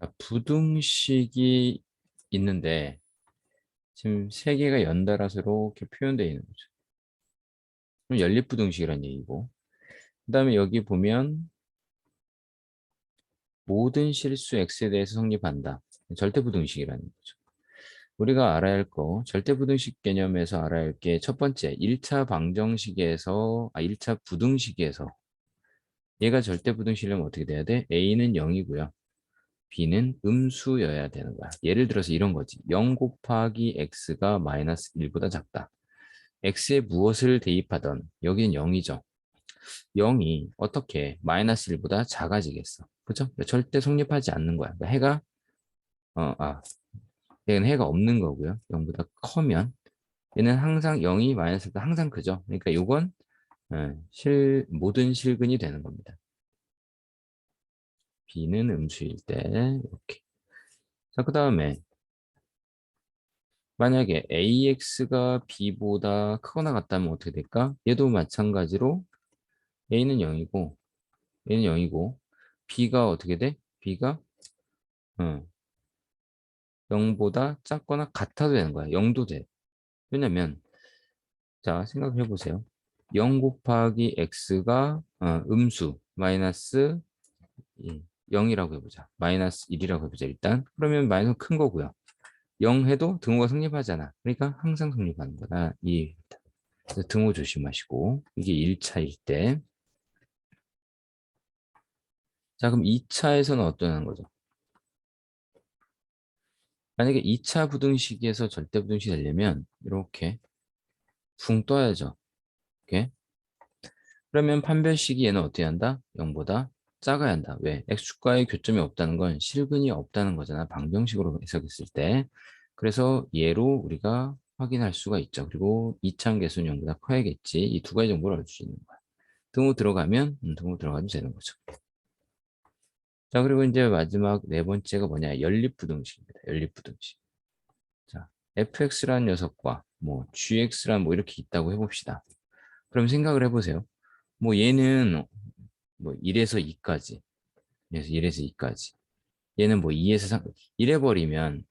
자, 부등식이 있는데 지금 세 개가 연달아서 이렇게 표현되어 있는 거죠. 그럼 연립부등식이라는 얘기고 그 다음에 여기 보면 모든 실수 x에 대해서 성립한다. 절대부등식이라는 거죠. 우리가 알아야 할 거, 절대부등식 개념에서 알아야 할 게 첫 번째, 1차 방정식에서, 아, 1차 부등식에서 얘가 절대부등식이면 어떻게 돼야 돼? a는 0이고요. B는 음수여야 되는 거야. 예를 들어서 이런 거지. 0 곱하기 x가 마이너스 1보다 작다. x에 무엇을 대입하던 여기는 0이죠. 0이 어떻게 마이너스 1보다 작아지겠어. 그죠? 절대 성립하지 않는 거야. 그러니까 해가 어, 아, 얘는 해가 없는 거고요. 0보다 커면 얘는 항상 0이 마이너스 1보다 항상 크죠. 그러니까 이건 예, 실 모든 실근이 되는 겁니다. B는 음수일 때 이렇게. 자, 그 다음에 만약에 ax가 b보다 크거나 같다면 어떻게 될까? 얘도 마찬가지로 a는 0이고 a는 0이고 b가 어떻게 돼? b가 어, 0보다 작거나 같아도 되는 거야. 0도 돼. 왜냐면 자 생각해 보세요. 0 곱하기 x가 어, 음수 마이너스 0이라고 해보자. 마이너스 1이라고 해보자. 일단 그러면 마이너스 큰 거고요. 0 해도 등호가 성립하잖아. 그러니까 항상 성립하는 거다. 이 등호 조심하시고 이게 1차일 때. 자 그럼 2차에서는 어떠한 거죠? 만약에 2차 부등식에서 절대 부등식이 되려면 이렇게 붕 떠야죠. 이렇게. 그러면 판별식이 얘는 어떻게 한다? 0보다 작아야 한다. 왜? x축과의 교점이 없다는 건 실근이 없다는 거잖아. 방정식으로 해석했을 때. 그래서 얘로 우리가 확인할 수가 있죠. 그리고 2차항 계수는 0보다 커야겠지. 이 두 가지 정보를 알 수 있는 거야. 등호 들어가면 음, 등호 들어가도 되는 거죠. 자, 그리고 이제 마지막 네 번째가 뭐냐? 연립부등식입니다. 연립부등식. 자, fx라는 녀석과 뭐 gx란 뭐 이렇게 있다고 해봅시다. 그럼 생각을 해보세요. 뭐 얘는 뭐 1에서 2까지. 그래서 1에서 2까지. 얘는 뭐 2에서 3, 이래버리면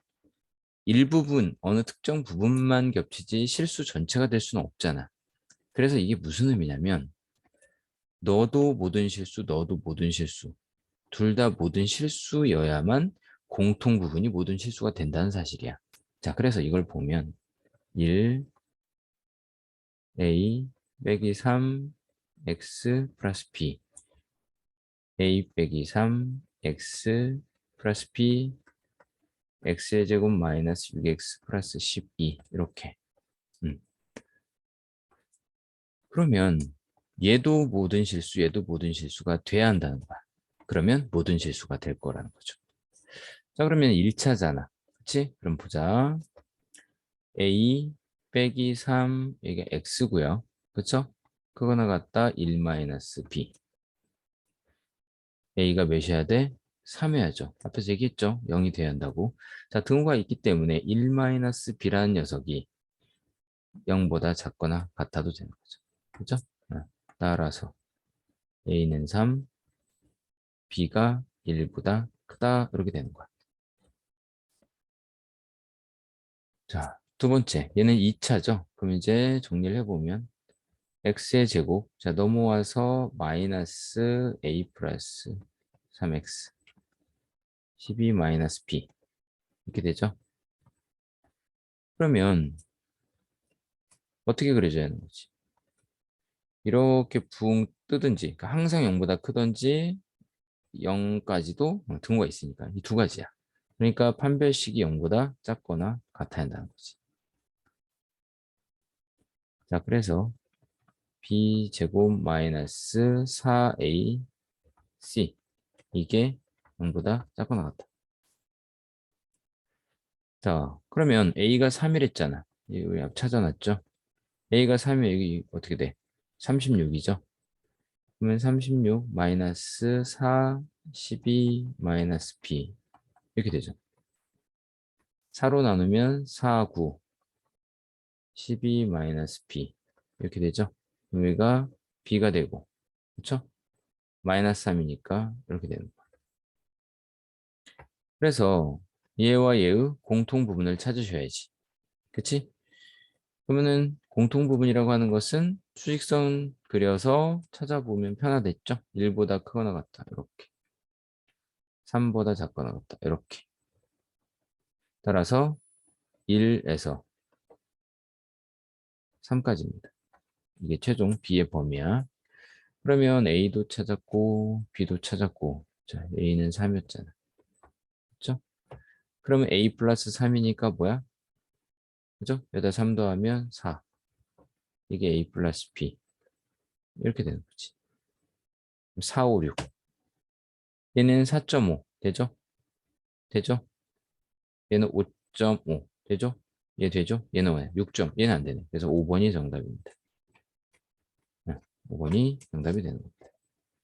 일부분, 어느 특정 부분만 겹치지 실수 전체가 될 수는 없잖아. 그래서 이게 무슨 의미냐면 너도 모든 실수, 너도 모든 실수. 둘 다 모든 실수여야만 공통 부분이 모든 실수가 된다는 사실이야. 자, 그래서 이걸 보면 1, A 빼기 3, X 플러스 B a 빼기 3 x 플러스 b x의 제곱 마이너스 6x 플러스 12 이렇게. 음. 그러면 얘도 모든 실수 얘도 모든 실수가 돼야 한다는 거야. 그러면 모든 실수가 될 거라는 거죠. 자 그러면 1차잖아. 그치? 그럼 보자. A 빼기 3 이게 x고요. 그쵸? 그거나 같다. 1 마이너스 b a가 몇이어야 돼? 3해야죠. 앞에서 얘기했죠. 0이 돼야 한다고. 자, 등호가 있기 때문에 1-b라는 녀석이 0보다 작거나 같아도 되는 거죠. 그죠? 네. 따라서 a는 3, b가 1보다 크다 이렇게 되는 거야. 자, 두 번째. 얘는 2차죠. 그럼 이제 정리를 해보면 x의 제곱. 자, 넘어와서 마이너스 a 플러스 3x 12 마이너스 b 이렇게 되죠. 그러면 어떻게 그려져야 하는 거지? 이렇게 붕 뜨든지 그러니까 항상 0보다 크든지 0까지도 등호가 있으니까 이 두 가지야. 그러니까 판별식이 0보다 작거나 같아야 한다는 거지. 자, 그래서 b제곱 마이너스 4ac 이게 0보다 작거나 같다. 자, 그러면 a가 3이랬잖아. 우리 앞 찾아놨죠? a가 3이면 여기 어떻게 돼? 36이죠? 그러면 36 마이너스 4, 12 마이너스 b 이렇게 되죠. 4로 나누면 4, 9 12 마이너스 b 이렇게 되죠. 여기가 b가 되고 그렇죠? 마이너스 3이니까 이렇게 되는 거예요. 그래서 얘와 얘의 공통 부분을 찾으셔야지. 그치? 그러면은 공통 부분이라고 하는 것은 수직선 그려서 찾아보면 편하겠죠? 1보다 크거나 같다. 이렇게. 3보다 작거나 같다. 이렇게. 따라서 1에서 3까지입니다. 이게 최종 B의 범위야. 그러면 A도 찾았고 B도 찾았고 자 A는 3이었잖아. 그렇죠? 그러면 A 플러스 3이니까 뭐야? 그죠? 여기다 3 더하면 4. 이게 A 플러스 B. 이렇게 되는 거지. 4, 5, 6. 얘는 4.5. 되죠? 되죠? 얘는 5.5. 되죠? 얘 되죠? 얘는 뭐야? 6점. 얘는 안 되네. 그래서 5번이 정답입니다. 5번이 정답이 되는 겁니다.